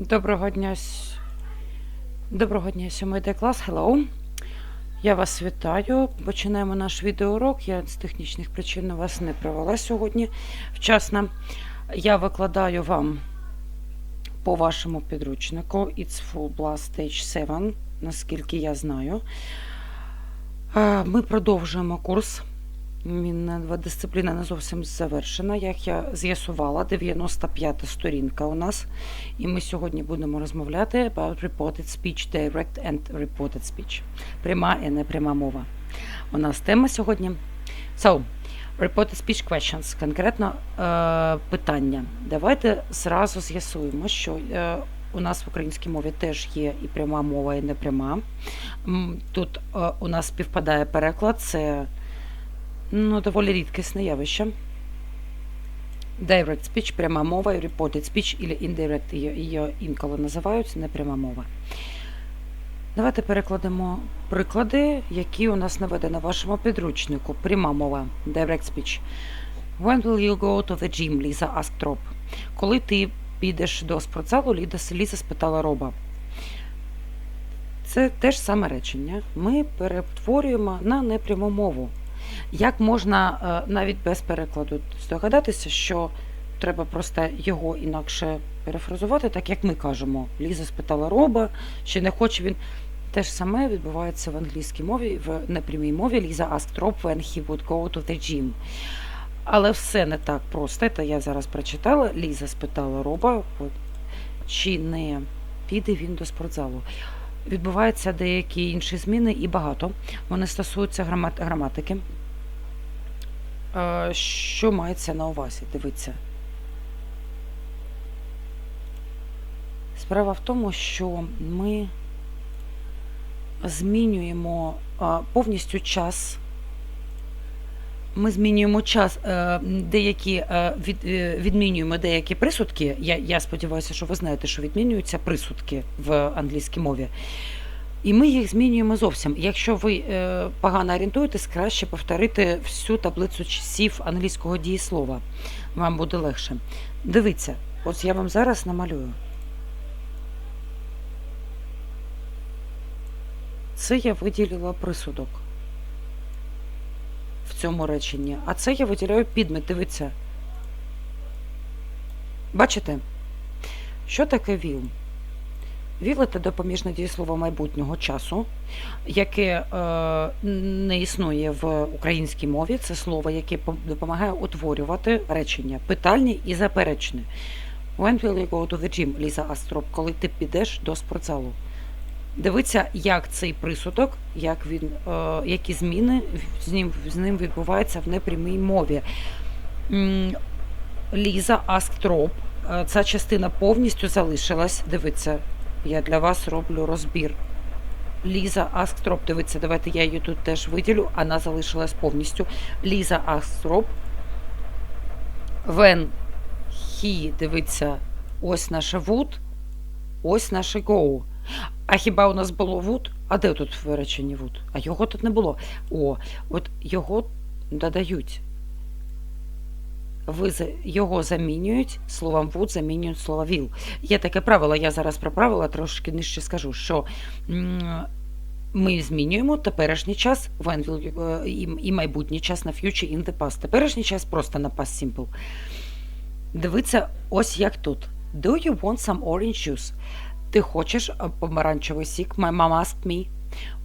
Доброго дня. Доброго дня, 7 Д клас. Hello. Я вас вітаю. Починаємо наш відеоурок. Я з технічних причин вас не провела сьогодні вчасно. Я викладаю вам по вашому підручнику It's Full Blast Stage 7, наскільки я знаю. Е, Ми продовжуємо курс. Е, дисципліна не зовсім завершена. Як я з'ясувала, 95 сторінка у нас. І ми сьогодні будемо розмовляти about reported speech, direct and reported speech. Пряма і непряма мова. У нас тема сьогодні. So, reported speech questions. Конкретно е, питання. Давайте зразу з'ясуємо, що е, у нас в українській мові теж є і пряма мова, і непряма. Тут е, у нас співпадає переклад. Це ну, доволі рідкісне явище. Direct speech, пряма мова, reported speech, і indirect її, інколи називають непряма мова. Давайте перекладемо приклади, які у нас наведені в вашому підручнику. Пряма мова, direct speech. When will you go to the gym, Lisa asked Rob. Коли ти підеш до спортзалу, Ліза спитала Роба. Це те ж саме речення. Ми перетворюємо на непряму мову. Як можна е, навіть без перекладу здогадатися, що треба просто його інакше перефразувати, так як ми кажемо. Ліза спитала Роба, чи не хоче він. Те ж саме відбувається в англійській мові, в непрямій мові. Ліза asked Rob when he would go to the gym. Але все не так просто. Це я зараз прочитала. Ліза спитала Роба, чи не піде він до спортзалу. Відбуваються деякі інші зміни і багато. Вони стосуються грамат- граматики. Е, Що мається на увазі? Дивіться. Справа в тому, що ми змінюємо а, повністю час. Ми змінюємо час, е, деякі е, від, е, відмінюємо деякі присудки. Я, я сподіваюся, що ви знаєте, що відмінюються присудки в англійській мові. І ми їх змінюємо зовсім. Якщо ви погано орієнтуєтесь, краще повторити всю таблицю часів англійського дієслова. Вам буде легше. Дивіться, ось я вам зараз намалюю. Це я виділила присудок цьому реченні. А це я виділяю підмет. Дивіться. Бачите? Що таке віл? Віл – це допоміжне дієслово майбутнього часу, яке е, не існує в українській мові. Це слово, яке допомагає утворювати речення, питальні і заперечні. When will you go to the gym, Ліза Астроп, коли ти підеш до спортзалу? Дивіться, як цей присудок, як він, е, які зміни з ним, з ним відбуваються в непрямій мові. Ліза Асктроп. Е, Ця частина повністю залишилась. Дивіться, я для вас роблю розбір. Ліза Асктроп, дивіться, давайте я її тут теж виділю. Вона залишилась повністю. Ліза Асктроп. When he, дивіться, ось наше would, ось наше go. А хіба у нас було would? А де тут в would? А його тут не було. О, от його додають. Ви його замінюють словом would, замінюють слово will. Є таке правило, я зараз про правила трошки нижче скажу, що ми змінюємо теперішній час when will, е, і майбутній час на future in the past. Теперішній час просто на past simple. Дивіться, ось як тут. Do you want some orange juice? Ти хочеш е, помаранчевий сік? My mom asked me.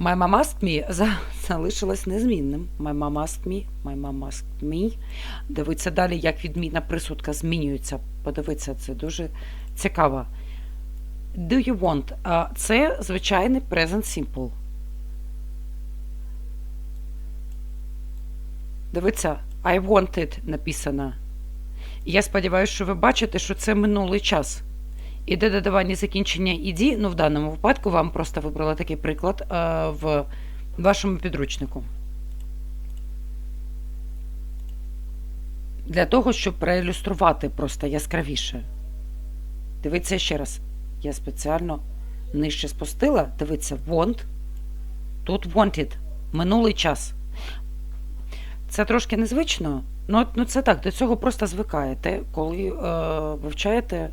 My mom asked me за- залишилось незмінним. My mom asked me. My mom asked me. Дивіться далі, як відмінна присудка змінюється. Подивіться, це дуже цікаво. Do you want? Це звичайний present simple. Дивіться, I wanted написано. Я сподіваюся, що ви бачите, що це минулий час. Іде додавання закінчення іді, ну в даному випадку вам просто вибрала такий приклад е, в вашому підручнику. Для того, щоб проілюструвати просто яскравіше. Дивіться ще раз. Я спеціально нижче спустила. Дивіться, want. Тут wanted. Минулий час. Це трошки незвично. Ну це так, до цього просто звикаєте, коли е, вивчаєте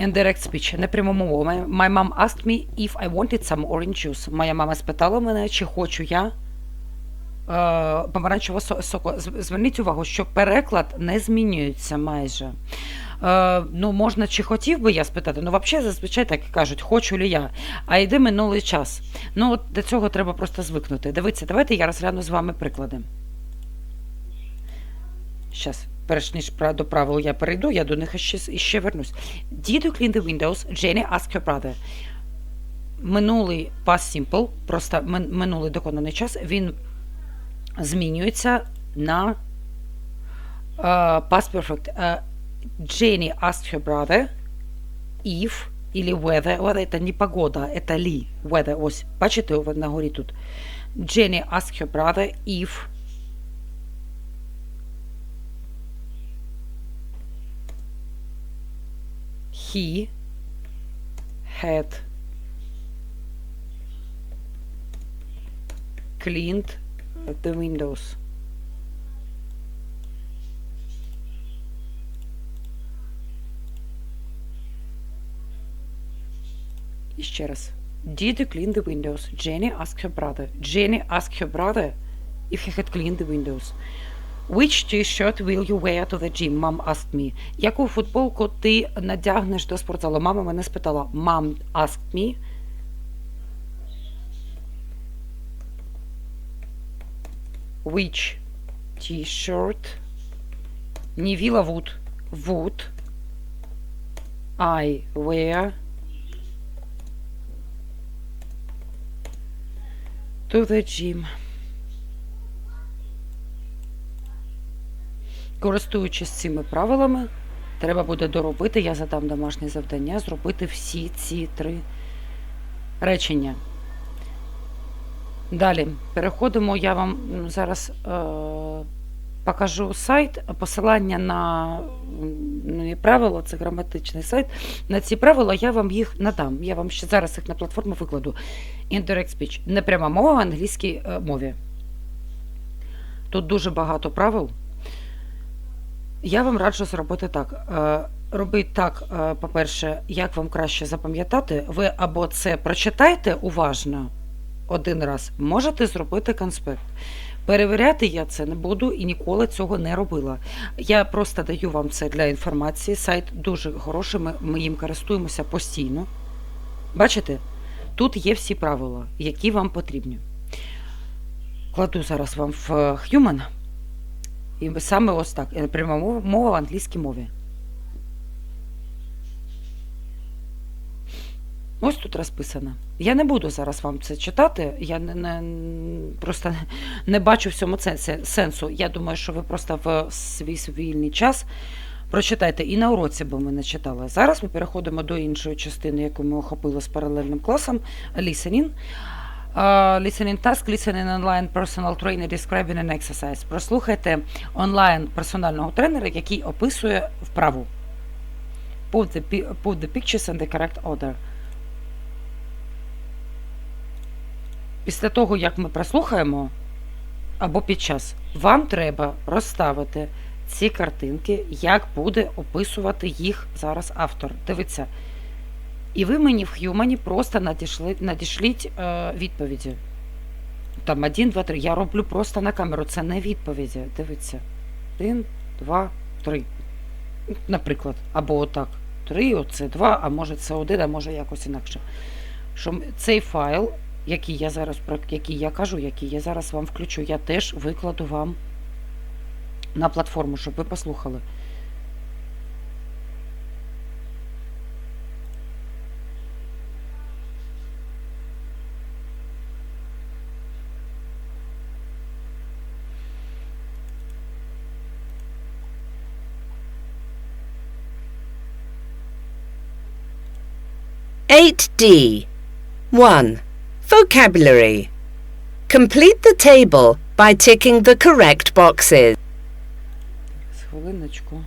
Indirect speech, непрямому мову. My, mom asked me if I wanted some orange juice. Моя мама спитала мене, чи хочу я е, помаранчевого соку. Зверніть увагу, що переклад не змінюється майже. Е, ну, можна, чи хотів би я спитати, ну, взагалі, зазвичай так кажуть, хочу ли я, а йде минулий час. Ну, от до цього треба просто звикнути. Дивіться, давайте я розгляну з вами приклади. Щас, перш ніж до правил я перейду, я до них ще, ще вернусь. Did you clean the windows? Jenny asked her brother. Минулий past simple, просто минулий доконаний час, він змінюється на е, past perfect. Е, Jenny asked her brother if или whether, whether це не погода, це лі, weather, ось, бачите, на горі тут. Jenny asked her brother if he had cleaned the windows. І ще раз. Did you clean the windows? Jenny asked her brother. Jenny asked her brother if he had cleaned the windows. Which t-shirt will you wear to the gym? Mom asked me. Яку футболку ти надягнеш до спортзалу? Мама мене спитала. Mom asked me. Which t-shirt не віла would would I wear to the gym? Користуючись цими правилами, треба буде доробити, я задам домашнє завдання, зробити всі ці три речення. Далі переходимо, я вам зараз е, покажу сайт, посилання на ну, і правила, це граматичний сайт. На ці правила я вам їх надам. Я вам ще зараз їх на платформу викладу. Indirect speech. Непряма мова в англійській е, мові. Тут дуже багато правил. Я вам раджу зробити так. Е, Робіть так, е, по-перше, як вам краще запам'ятати, ви або це прочитайте уважно один раз, можете зробити конспект. Перевіряти я це не буду і ніколи цього не робила. Я просто даю вам це для інформації. Сайт дуже хороший, ми, ми їм користуємося постійно. Бачите? Тут є всі правила, які вам потрібні. Кладу зараз вам в е, Human. І саме ось так. е, Пряма мова, в англійській мові. Ось тут розписано. Я не буду зараз вам це читати. Я не, не, просто не бачу в цьому сенсу. Я думаю, що ви просто в свій вільний час прочитайте і на уроці, бо ми не читали. Зараз ми переходимо до іншої частини, яку ми охопили з паралельним класом listening. Uh, listening task, listening online personal trainer describing an exercise. Прослухайте онлайн персонального тренера, який описує вправу. Put the, put the pictures in the correct order. Після того, як ми прослухаємо, або під час, вам треба розставити ці картинки, як буде описувати їх зараз автор. Дивіться. І ви мені в Х'юмані просто надішли, надішліть е, відповіді. Там один, два, три. Я роблю просто на камеру. Це не відповіді. Дивіться. Один, два, три. Наприклад. Або отак. Три, оце два, а може це один, а може якось інакше. Що цей файл, який я зараз який я кажу, який я зараз вам включу, я теж викладу вам на платформу, щоб ви послухали. Eight D. One. Vocabulary. Complete the table by ticking the correct boxes. З Хвилиночку.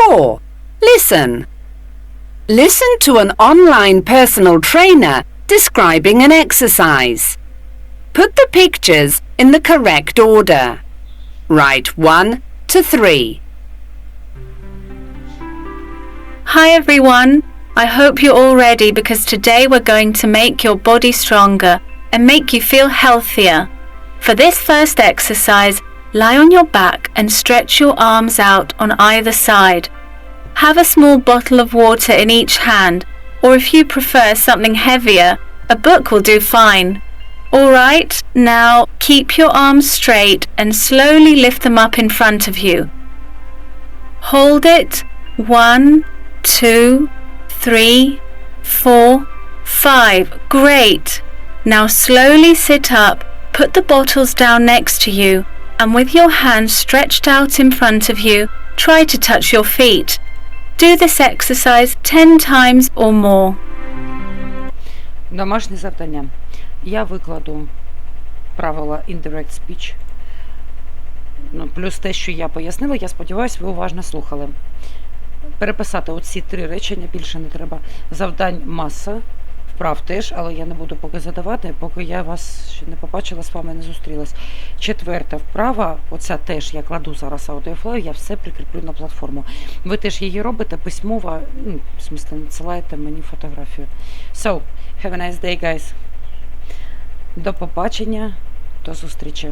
4. Listen. Listen to an online personal trainer describing an exercise. Put the pictures in the correct order. Write 1 to 3. Hi everyone! I hope you're all ready because today we're going to make your body stronger and make you feel healthier. For this first exercise, lie on your back and stretch your arms out on either side. Have a small bottle of water in each hand, or if you prefer something heavier, a book will do fine. Alright, now keep your arms straight and slowly lift them up in front of you. Hold it. One, two, three, four, five. Great. Now slowly sit up, put the bottles down next to you, and with your hands stretched out in front of you, try to touch your feet. Do this exercise 10 times or more. Домашнє завдання. Я викладу правила indirect speech. Ну, плюс те, що я пояснила, я сподіваюся, ви уважно слухали. Переписати оці три речення більше не треба. Завдань маса, вправ теж, але я не буду поки задавати, поки я вас ще не побачила, з вами не зустрілась. Четверта вправа, оця теж я кладу зараз аудіофлею, я все прикріплю на платформу. Ви теж її робите письмово, ну, в смислі, надсилаєте мені фотографію. So, have a nice day, guys. До побачення, до зустрічі.